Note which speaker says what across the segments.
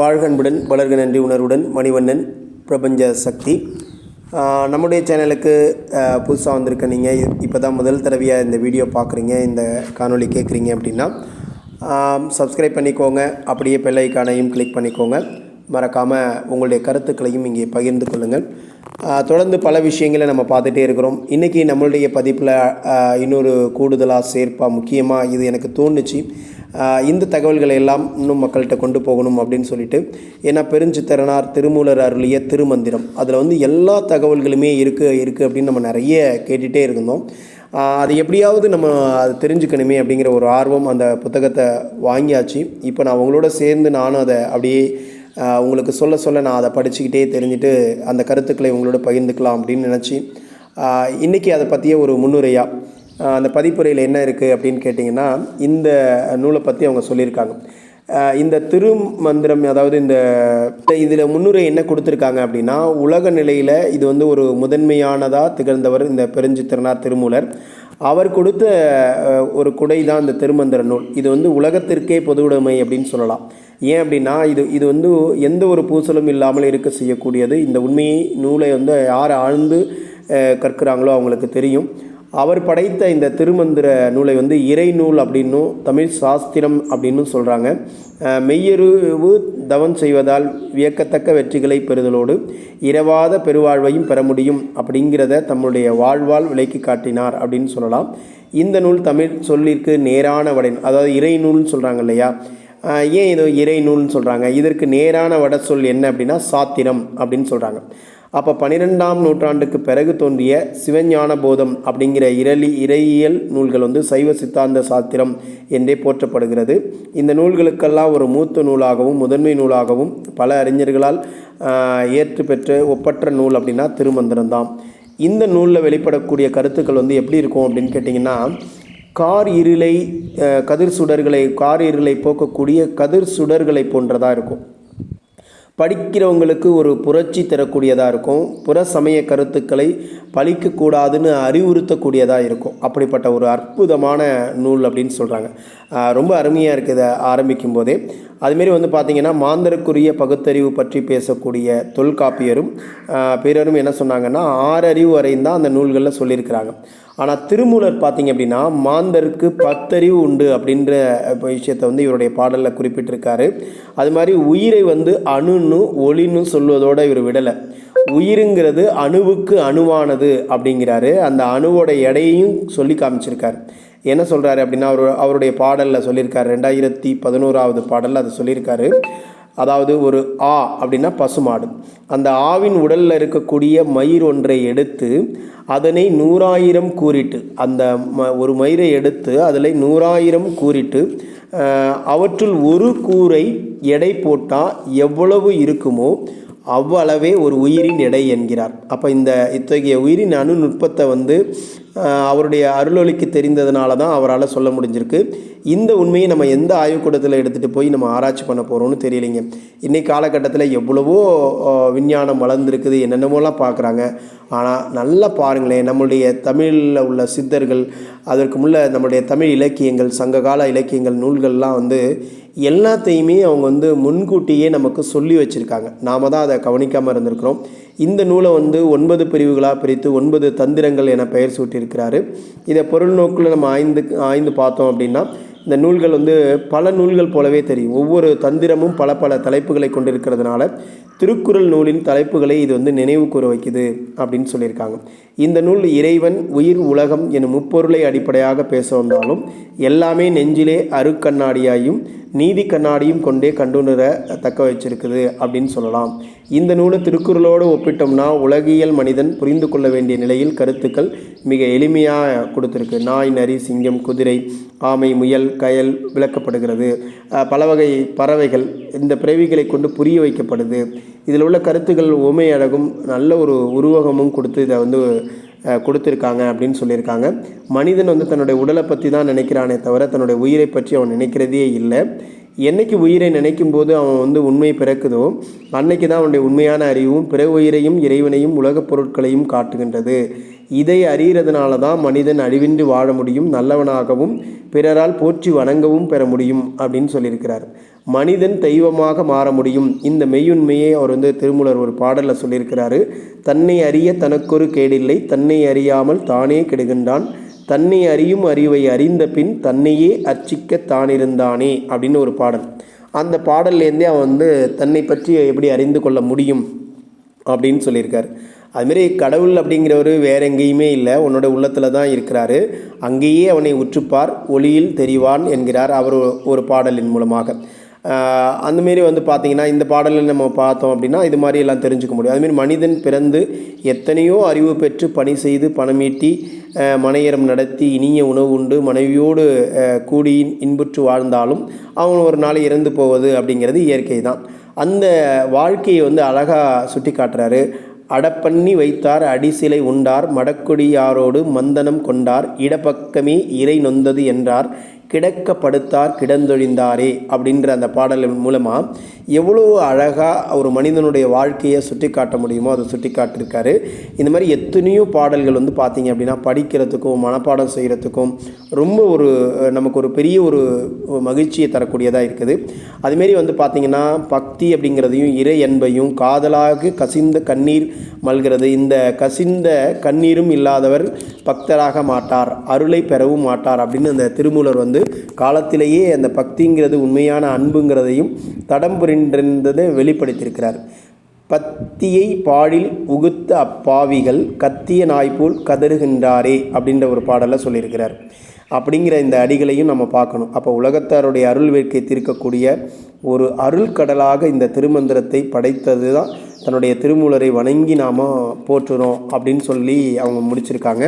Speaker 1: வாழ்கன்புடன் வளர்க நன்றி உணர்வுடன் மணிவண்ணன் பிரபஞ்ச சக்தி. நம்முடைய சேனலுக்கு புதுசாக வந்திருக்க நீங்கள் இப்போ தான் முதல் தடவையாக இந்த வீடியோ பார்க்குறீங்க இந்த காணொலி கேட்குறீங்க அப்படின்னா சப்ஸ்கிரைப் பண்ணிக்கோங்க அப்படியே பெல்லைக்கானையும் கிளிக் பண்ணிக்கோங்க. மறக்காமல் உங்களுடைய கருத்துக்களையும் இங்கே பகிர்ந்து கொள்ளுங்கள். தொடர்ந்து பல விஷயங்களை நம்ம பார்த்துட்டே இருக்கிறோம். இன்றைக்கி நம்மளுடைய பதிப்பில் இன்னொரு கூடுதலாக சேர்ப்பாக முக்கியமாக இது எனக்கு தோணுச்சு. இந்த தகவல்களை எல்லாம் இன்னும் மக்கள்கிட்ட கொண்டு போகணும் அப்படின்னு சொல்லிட்டு ஏன்னா பெருஞ்சித்திரனார் திருமூலர் அருளிய திருமந்திரம். அதில் வந்து எல்லா தகவல்களுமே இருக்குது இருக்குது அப்படின்னு நம்ம நிறைய கேட்டுகிட்டே இருந்தோம். அது எப்படியாவது நம்ம அது தெரிஞ்சுக்கணுமே அப்படிங்கிற ஒரு ஆர்வம் அந்த புத்தகத்தை வாங்கியாச்சு. இப்போ நான் உங்களோட சேர்ந்து நானும் அதை அப்படியே உங்களுக்கு சொல்ல சொல்ல நான் அதை படிச்சுக்கிட்டே தெரிஞ்சுட்டு அந்த கருத்துக்களை உங்களோட பகிர்ந்துக்கலாம் அப்படின்னு நினச்சி இன்றைக்கி அதை பற்றிய ஒரு முன்னுரையாக அந்த பதிப்புரையில் என்ன இருக்குது அப்படின்னு கேட்டிங்கன்னா இந்த நூலை பற்றி அவங்க சொல்லியிருக்காங்க. இந்த திருமந்திரம் அதாவது இந்த இதில் முன்னுரை என்ன கொடுத்துருக்காங்க அப்படின்னா உலக நிலையில் இது வந்து ஒரு முதன்மையானதாக திகழ்ந்தவர் இந்த பெருஞ்சித்திரனார் திருமூலர். அவர் கொடுத்த ஒரு குடை தான் இந்த திருமந்திர நூல். இது வந்து உலகத்திற்கே பொதுவுடைமை அப்படின்னு சொல்லலாம். ஏன் அப்படின்னா இது இது வந்து எந்த ஒரு பூசலும் இல்லாமல் இருக்க செய்யக்கூடியது. இந்த உண்மையை நூலை வந்து யார் ஆழ்ந்து கற்கிறாங்களோ அவங்களுக்கு தெரியும். அவர் படைத்த இந்த திருமந்திர நூலை வந்து இறை நூல் அப்படின்னும் தமிழ் சாஸ்திரம் அப்படின்னும் சொல்கிறாங்க மெய்யறிவு தவம் செய்வதால் வியக்கத்தக்க வெற்றிகளை பெறுதலோடு இரவாத பெருவாழ்வையும் பெற முடியும் அப்படிங்கிறத தம்முடைய வாழ்வால் விலைக்கு காட்டினார் அப்படின்னு சொல்லலாம். இந்த நூல் தமிழ் சொல்லிற்கு நேரான வடன் அதாவது இறை நூல்னு சொல்கிறாங்க இல்லையா? ஏன் இது இறை நூல்னு சொல்கிறாங்க இதற்கு நேரான வட சொல் என்ன அப்படின்னா சாத்திரம் அப்படின்னு சொல்கிறாங்க அப்போ பனிரெண்டாம் நூற்றாண்டுக்கு பிறகு தோன்றிய சிவஞான போதம் அப்படிங்கிற இரலி இறையியல் நூல்கள் வந்து சைவ சித்தாந்த சாத்திரம் என்றே போற்றப்படுகிறது. இந்த நூல்களுக்கெல்லாம் ஒரு மூத்த நூலாகவும் முதன்மை நூலாகவும் பல அறிஞர்களால் ஏற்றுப்பெற்ற ஏற்று பெற்ற ஒப்பற்ற நூல் அப்படின்னா திருமந்திரம்தான். இந்த நூலில் வெளிப்படக்கூடிய கருத்துக்கள் வந்து எப்படி இருக்கும் அப்படின்னு கேட்டிங்கன்னா கார் இருளை கதிர் சுடர்களை கார் இருளை போக்கக்கூடிய கதிர் சுடர்களை போன்றதாக இருக்கும். படிக்கிறவங்களுக்கு ஒரு புரட்சி தரக்கூடியதாக இருக்கும். புற சமய கருத்துக்களை பழிக்கக்கூடாதுன்னு அறிவுறுத்தக்கூடியதாக இருக்கும். அப்படிப்பட்ட ஒரு அற்புதமான நூல் அப்படின்னு சொல்கிறாங்க ரொம்ப அருமையாக இருக்குது இதை ஆரம்பிக்கும் போதே. அதுமாரி வந்து பார்த்திங்கன்னா மாந்தருக்குரிய பகுத்தறிவு பற்றி பேசக்கூடிய தொல்காப்பியரும் பிறரும் என்ன சொன்னாங்கன்னா ஆறறிவு வரையும் தான் அந்த நூல்களில் சொல்லியிருக்கிறாங்க. ஆனால் திருமூலர் பார்த்தீங்க அப்படின்னா மாந்தருக்கு பத்தறிவு உண்டு அப்படின்ற விஷயத்தை வந்து இவருடைய பாடலில் குறிப்பிட்டிருக்காரு. அது மாதிரி உயிரை வந்து அணுன்னு ஒளின்னு சொல்வதோடு இவர் விடலை. உயிருங்கிறது அணுவுக்கு அணுவானது அப்படிங்கிறாரு. அந்த அணுவோட எடையையும் சொல்லி காமிச்சிருக்காரு. என்ன சொல்கிறாரு அப்படின்னா அவர் அவருடைய பாடலில் சொல்லியிருக்காரு. ரெண்டாயிரத்தி பதினோராவது பாடலில் அதை சொல்லியிருக்காரு. அதாவது ஒரு ஆ அப்படின்னா பசுமாடு. அந்த ஆவின் உடலில் இருக்கக்கூடிய மயிர் ஒன்றை எடுத்து அதனை நூறாயிரம் கூறிட்டு அந்த ம ஒரு மயிரை எடுத்து அதில் நூறாயிரம் கூறிட்டு அவற்றுள் ஒரு கூரை எடை போட்டால் எவ்வளவு இருக்குமோ அவ்வளவே ஒரு உயிரின் எடை என்கிறார். அப்போ இந்த இத்தகைய உயிரின் அணு நுட்பத்தை வந்து அவருடைய அருளொலிக்கு தெரிந்ததுனால தான் அவரால் சொல்ல முடிஞ்சிருக்கு. இந்த உண்மையை நம்ம எந்த ஆய்வுக்கூடத்தில் எடுத்துகிட்டு போய் நம்ம ஆராய்ச்சி பண்ண போகிறோம்னு தெரியலைங்க. இன்னைக்கு காலகட்டத்தில் எவ்வளவோ விஞ்ஞானம் வளர்ந்துருக்குது என்னென்னமோலாம் பார்க்குறாங்க ஆனால் நல்லா பாருங்களேன் நம்மளுடைய தமிழில் உள்ள சித்தர்கள் அதற்கு முள்ள நம்மளுடைய தமிழ் இலக்கியங்கள் சங்ககால இலக்கியங்கள் நூல்கள்லாம் வந்து எல்லாத்தையுமே அவங்க வந்து முன்கூட்டியே நமக்கு சொல்லி வச்சுருக்காங்க. நாம தான் அதை கவனிக்காமல் இருந்திருக்கிறோம். இந்த நூலை வந்து ஒன்பது பிரிவுகளாக பிரித்து ஒன்பது தந்திரங்கள் என பெயர் சூட்டியிருக்கிறாரு. இதை பொருள் நோக்கில் நம்ம ஆய்ந்து ஆய்ந்து பார்த்தோம் அப்படின்னா இந்த நூல்கள் வந்து பல நூல்கள் போலவே தெரியும். ஒவ்வொரு தந்திரமும் பல பல தலைப்புகளை கொண்டிருக்கிறதுனால திருக்குறள் நூலின் தலைப்புகளை இது வந்து நினைவு கூற வைக்குது அப்படின்னு சொல்லியிருக்காங்க. இந்த நூல் இறைவன் உயிர் உலகம் எனும் முப்பொருளை அடிப்படையாக பேச வந்தாலும் எல்லாமே நெஞ்சிலே அருக்கண்ணாடியாயும் நீதி கண்ணாடியும் கொண்டே கண்டுணர தக்க வச்சிருக்குது அப்படின்னு சொல்லலாம். இந்த நூலை திருக்குறளோடு ஒப்பிட்டோம்னா உலகியல் மனிதன் புரிந்து கொள்ள வேண்டிய நிலையில் கருத்துக்கள் மிக எளிமையாக கொடுத்துருக்கு. நாய் நரி சிங்கம் குதிரை ஆமை முயல் கயல் விளக்கப்படுகிறது. பல வகை பறவைகள் இந்த பிறவிகளை கொண்டு புரிய வைக்கப்படுது. இதில் உள்ள கருத்துக்கள் உமை அழகும் நல்ல ஒரு உருவகமும் கொடுத்து இதை வந்து கொடுத்துருக்காங்க அப்படின்னு சொல்லியிருக்காங்க. மனிதன் வந்து தன்னுடைய உடலை பற்றி தான் நினைக்கிறானே தவிர தன்னுடைய உயிரை பற்றி அவன் நினைக்கிறதே இல்லை. என்னைக்கு உயிரை நினைக்கும் போது அவன் வந்து உண்மை பிறக்குதோ அன்னைக்கு தான் அவனுடைய உண்மையான அறிவும் பிற உயிரையும் இறைவனையும் உலகப் பொருட்களையும் காட்டுகின்றது. இதை அறிகிறதுனால தான் மனிதன் அழிவின்றி வாழ முடியும் நல்லவனாகவும் பிறரால் போற்றி வணங்கவும் பெற முடியும் அப்படின்னு சொல்லியிருக்கிறார். மனிதன் தெய்வமாக மாற முடியும். இந்த மெய்யுண்மையை அவர் வந்து திருமூலர் ஒரு பாடலில் சொல்லியிருக்கிறாரு. தன்னை அறிய தனக்கொரு கேடில்லை தன்னை அறியாமல் தானே கெடுகின்றான். தன்னை அறியும் அறிவை அறிந்த பின் தன்னையே அர்ச்சிக்க தானிருந்தானே அப்படின்னு ஒரு பாடல். அந்த பாடல்லேருந்தே அவன் வந்து தன்னை பற்றி எப்படி அறிந்து கொள்ள முடியும் அப்படின்னு சொல்லியிருக்கார். அதுமாரி கடவுள் அப்படிங்கிறவர் வேற எங்கேயுமே இல்லை. உன்னோட உள்ளத்தில் தான் இருக்கிறாரு. அங்கேயே அவனை உற்றுப்பார். ஒளியில் தெரிவான் என்கிறார் அவர் ஒரு பாடலின் மூலமாக. அந்தமாரி வந்து பார்த்திங்கன்னா இந்த பாடலில் நம்ம பார்த்தோம் அப்படின்னா இது மாதிரி எல்லாம் தெரிஞ்சுக்க முடியும். அதுமாரி மனிதன் பிறந்து எத்தனையோ அறிவு பெற்று பணி செய்து பணமீட்டி ஆஹ் மனையரம் நடத்தி இனிய உணவு உண்டு மனைவியோடு கூடி இன்புற்று வாழ்ந்தாலும் அவன் ஒரு நாள் இறந்து போவது அப்படிங்கிறது இயற்கை தான். அந்த வாழ்க்கையை வந்து அழகாக சுட்டி காட்டுறாரு அடப்பண்ணி வைத்தார் அடிசிலை உண்டார் மடக்குடியாரோடு மந்தனம் கொண்டார் இடப்பக்கமே இறை நொந்தது என்றார். கிடக்க படுத்தார் கிடந்தொழிந்தாரே அப்படின்ற அந்த பாடல் மூலமாக எவ்வளோ அழகாக ஒரு மனிதனுடைய வாழ்க்கையை சுட்டி காட்ட முடியுமோ அதை சுட்டி காட்டியிருக்காரு இந்த மாதிரி எத்தனையோ பாடல்கள் வந்து பார்த்திங்க அப்படின்னா படிக்கிறதுக்கும் மனப்பாடம் செய்கிறதுக்கும் ரொம்ப ஒரு நமக்கு ஒரு பெரிய ஒரு மகிழ்ச்சியை தரக்கூடியதாக இருக்குது. அதுமாரி வந்து பார்த்திங்கன்னா பக்தி அப்படிங்கிறதையும் இறை அன்பையும் காதலாக கசிந்த கண்ணீர் மல்கிறது இந்த கசிந்த கண்ணீரும் இல்லாதவர் பக்தராக மாட்டார் அருளை பெறவும் மாட்டார் அப்படின்னு அந்த திருமூலர் வந்து காலத்திலேயே அந்த பக்திங்கிறது உண்மையான அன்புங்கிறதையும் தடம் புரிந்திருந்ததை வெளிப்படுத்தியிருக்கிறார். பத்தியை பாடில் உகுத்த அப்பாவிகள் கத்திய நாய்போல் கதறுகின்றாரே அப்படின்ற ஒரு பாடலை சொல்லியிருக்கிறார். அப்படிங்கிற இந்த அடிகளையும் நம்ம பார்க்கணும். அப்போ உலகத்தாருடைய அருள் வேட்கை தீர்க்கக்கூடிய ஒரு அருள் கடலாக இந்த திருமந்திரத்தை படைத்தது தான் தன்னுடைய திருமூலரை வணங்கி நாம் போற்றுறோம் அப்படின்னு சொல்லி அவங்க முடிச்சிருக்காங்க.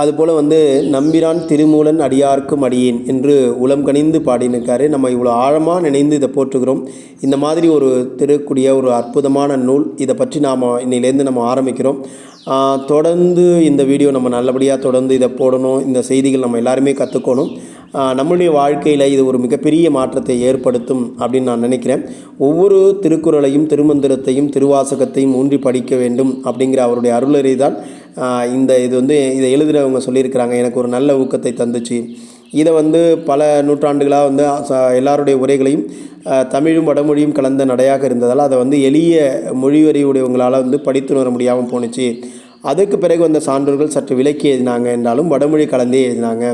Speaker 1: அதுபோல் வந்து நம்பிரான் திருமூலன் அடியார்க்கும் அடியேன் என்று உளம் கனிந்து பாடினிருக்காரு நம்ம இவ்வளோ ஆழமாக நினைந்து இதை போற்றுகிறோம். இந்த மாதிரி ஒரு திருக்கூடிய ஒரு அற்புதமான நூல் இதை பற்றி நாம் இன்னிலேருந்து நம்ம ஆரம்பிக்கிறோம். தொடர்ந்து இந்த வீடியோ நம்ம நல்லபடியாக தொடர்ந்து இதை போடணும். இந்த செய்திகள் நம்ம எல்லாருமே கற்றுக்கணும் நம்மளுடைய வாழ்க்கையில் இது ஒரு மிகப்பெரிய மாற்றத்தை ஏற்படுத்தும் அப்படின்னு நான் நினைக்கிறேன். ஒவ்வொரு திருக்குறளையும் திருமந்திரத்தையும் திருவாசகத்தையும் ஊன்றி படிக்க வேண்டும் அப்படிங்கிற அவருடைய அருளறை தான் இந்த இது வந்து இதை எழுதுகிறவங்க சொல்லியிருக்கிறாங்க. எனக்கு ஒரு நல்ல ஊக்கத்தை தந்துச்சு. இதை வந்து பல நூற்றாண்டுகளாக வந்து எல்லாருடைய உரைகளையும் தமிழும் வடமொழியும் கலந்த நடையாக இருந்ததால் அதை வந்து எளிய மொழிவறிவுடையவங்களால் வந்து படித்து வர முடியாமல் போணுச்சு. அதுக்கு பிறகு வந்த சான்றோர்கள் சற்று விலக்கி எழுதினாங்க என்றாலும் வடமொழி கலந்தே எழுதினாங்க.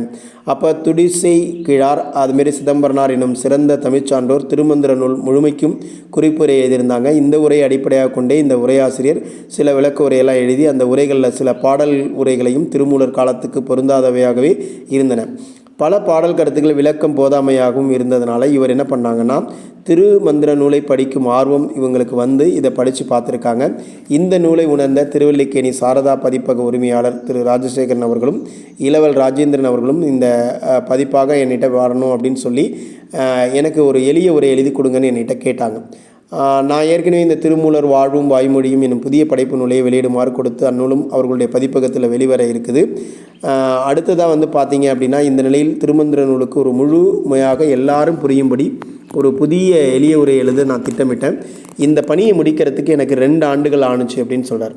Speaker 1: அப்போ துடிசை கிழார் அதுமாரி சிதம்பரனார் எனும் சிறந்த தமிழ்ச் சான்றோர் திருமந்திர நூல் முழுமைக்கும் குறிப்புரை எழுதியிருந்தாங்க. இந்த உரையை அடிப்படையாக கொண்டே இந்த உரையாசிரியர் சில விளக்க உரையெல்லாம் எழுதி அந்த உரைகளில் சில பாடல் உரைகளையும் திருமூலர் காலத்துக்கு பொருந்தாதவையாகவே இருந்தன. பல பாடல் கருத்துக்கள் விளக்கம் போதாமையாகவும் இருந்ததுனால இவர் என்ன பண்ணாங்கன்னா திருமந்திர நூலை படிக்கும் ஆர்வம் இவங்களுக்கு வந்து இதை படித்து பார்த்துருக்காங்க. இந்த நூலை உணர்ந்த திருவல்லிக்கேணி சாரதா பதிப்பக உரிமையாளர் திரு ராஜசேகரன் அவர்களும் இளவல் ராஜேந்திரன் அவர்களும் இந்த பதிப்பாக என்னிட்ட வரணும் அப்படின்னு சொல்லி எனக்கு ஒரு எளிய உரை எழுதி கொடுங்கன்னு என்னிட்ட கேட்டாங்க. நான் ஏற்கனவே இந்த திருமூலர் வாழ்வும் வாய்மொழியும் எனும் புதிய படைப்பு நூலை வெளியிடுமாறு கொடுத்து அந்நூலும் அவர்களுடைய பதிப்பகத்தில் வெளிவர இருக்குது. அடுத்ததாக வந்து பார்த்தீங்க அப்படின்னா இந்த நிலையில் திருமந்திர நூலுக்கு ஒரு முழுமையாக எல்லாரும் புரியும்படி ஒரு புதிய எளிய உரை எழுத நான் திட்டமிட்டேன். இந்த பணியை முடிக்கிறதுக்கு எனக்கு ரெண்டு ஆண்டுகள் ஆணுச்சு அப்படின்னு சொல்கிறார்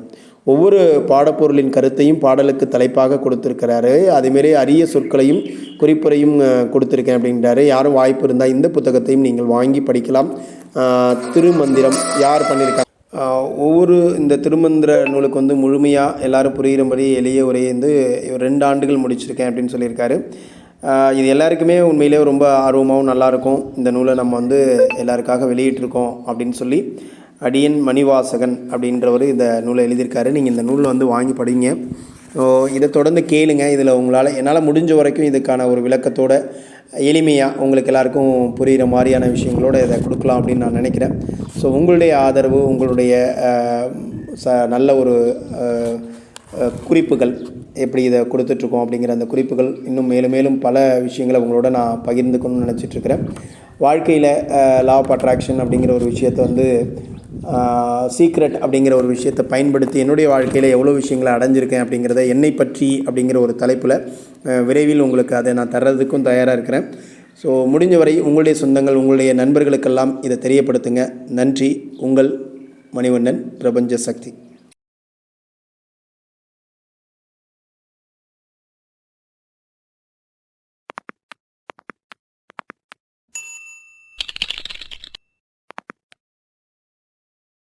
Speaker 1: ஒவ்வொரு பாடப்பொருளின் கருத்தையும் பாடலுக்கு தலைப்பாக கொடுத்துருக்கிறாரு. அதேமாரி அரிய சொற்களையும் குறிப்புரையும் கொடுத்துருக்கேன் அப்படின்றாரு. யாரும் வாய்ப்பு இருந்தால் இந்த புத்தகத்தையும் நீங்கள் வாங்கி படிக்கலாம். திருமந்திரம் யார் பண்ணியிருக்காங்க ஒவ்வொரு இந்த திருமந்திர நூலுக்கு வந்து முழுமையாக எல்லாரும் புரிகிறபடி எளிய உரையை வந்து ஒரு ரெண்டு ஆண்டுகள் முடிச்சிருக்கேன் அப்படின்னு சொல்லியிருக்காரு. இது எல்லாருக்குமே உண்மையிலே ரொம்ப ஆர்வமாகவும் நல்லாயிருக்கும். இந்த நூலை நம்ம வந்து எல்லாருக்காக வெளியிட்டிருக்கோம் அப்படின்னு சொல்லி அடியன் மணிவாசகன் அப்படின்றவர் இந்த நூலை எழுதியிருக்காரு. நீங்கள் இந்த நூலை வந்து வாங்கி படிங்க. ஸோ இதை தொடர்ந்து கேளுங்க. இதில் உங்களால் என்னால் முடிஞ்ச வரைக்கும் இதுக்கான ஒரு விளக்கத்தோட எளிமையாக உங்களுக்கு எல்லாருக்கும் புரிகிற மாதிரியான விஷயங்களோட இதை கொடுக்கலாம் அப்படின்னு நான் நினைக்கிறேன். ஸோ உங்களுடைய ஆதரவு உங்களுடைய ச நல்ல ஒரு குறிப்புகள் எப்படி இதை கொடுத்துட்ருக்கோம் அப்படிங்கிற அந்த குறிப்புகள் இன்னும் மேலும் மேலும் பல விஷயங்களை உங்களோட நான் பகிர்ந்துக்கணும்னு நினச்சிட்ருக்கிறேன். வாழ்க்கையில் லா ஆஃப் அட்ராக்ஷன் அப்படிங்கிற ஒரு விஷயத்தை வந்து சீக்ரெட் அப்படிங்கிற ஒரு விஷயத்தை பயன்படுத்தி என்னுடைய வாழ்க்கையில் எவ்வளோ விஷயங்களை அடைஞ்சிருக்கேன் அப்படிங்கிறத என்னை பற்றி அப்படிங்கிற ஒரு தலைப்பில் விரைவில் உங்களுக்கு அதை நான் தர்றதுக்கும் தயாராக இருக்கிறேன். ஸோ முடிஞ்ச வரை உங்களுடைய சொந்தங்கள் உங்களுடைய நண்பர்களுக்கெல்லாம் இதை தெரியப்படுத்துங்க. நன்றி. உங்கள் மணிவண்ணன் பிரபஞ்ச சக்தி.